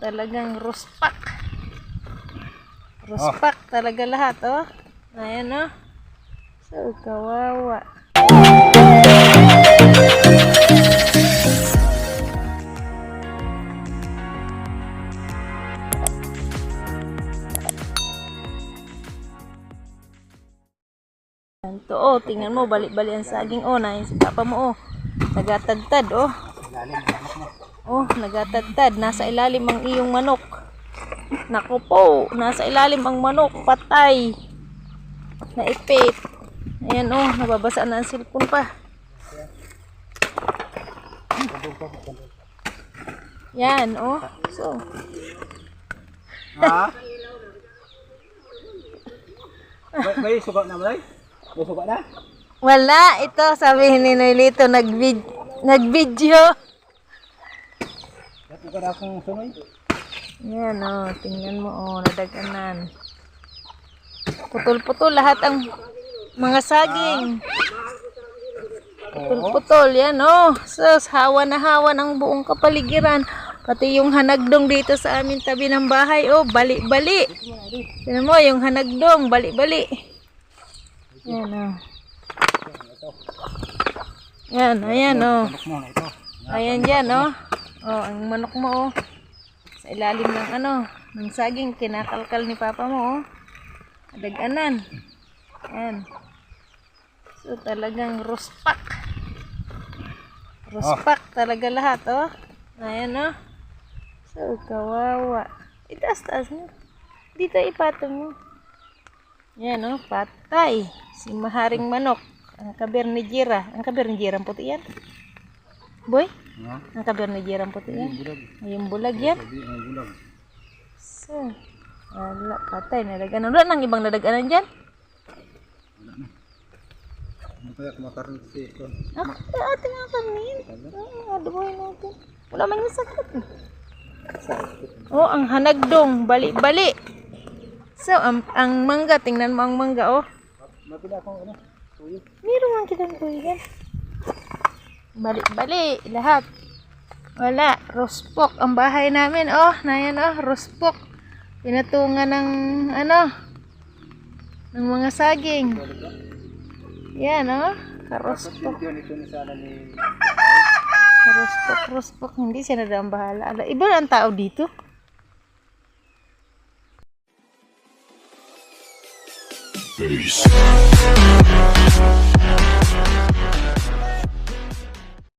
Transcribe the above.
talagang ruspak. Ruspak talaga lahat, oh. Ayan, oh. So, kawawa. Ito, oh, tingnan mo, balik-balik ang saging, oh, na si papa mo, oh. Nagatadtad, oh. Oh, nagatadtad. Nasa ilalim ang iyong manok. Naku po, nasa ilalim ang manok. Patay. Naipit. Ayan, oh, nababasa na ang cellphone pa. Yan, oh. So, Ha? May, may sugat na malay? May sugat na? wala. Ito, sabihin ni Noelito, nag-vid nag-video. Dapat ka akong sunoy. Yan, oh. Tingnan mo, oh. Nadaganan. Putol-putol lahat ang mga saging. Putol-putol. Yan, oh. Sus, hawa na hawa ng buong kapaligiran. Pati yung hanagdong dito sa amin tabi ng bahay, oh. Bali-bali. Tingnan mo, yung hanagdong. Bali-bali. Yan, oh. Yan, ayan, oh. Manok mo na ito. Ayan dyan, oh. Oh, ang manok mo, oh. Sa ilalim ng ano, ng saging, kinakalkal ni papa mo, oh. Daganan. Ayan. So, talagang ruspak. Ruspak talaga lahat, oh. Ayan, oh. So, kawawa. Itaas-taas mo. Dito ipatong mo. Yan, oh. Patay. Si Maharing Manok. Ang kabernijira. Ang kabernijira ang puti yan. Boy? Ha? Ang kabernijira ang puti yan. Bulag. Yung bulag yan. Ang bulag. So, wala, patay, nadaganan. Wala nang ibang nadaganan dyan. Ano kaya kumakaroon si ito? Ah, ating nga kanin. Ah, adoboy natin. Wala man yung sakit. Oh, ang hanagdong, bali-bali. So, ang, ang mangga, tingnan mo ang mangga, oh. Mapila akong ano? Tuyo. Meron man kitang kuya. Bali-bali, lahat. Wala, rospok ang bahay namin. Oh, na yan oh, rospok. Pinatungan ng ano, ng mga saging. Yan oh, karospok. Karospok, rospok. Hindi siya na ang bahala. Ala, iba ang tao dito. face.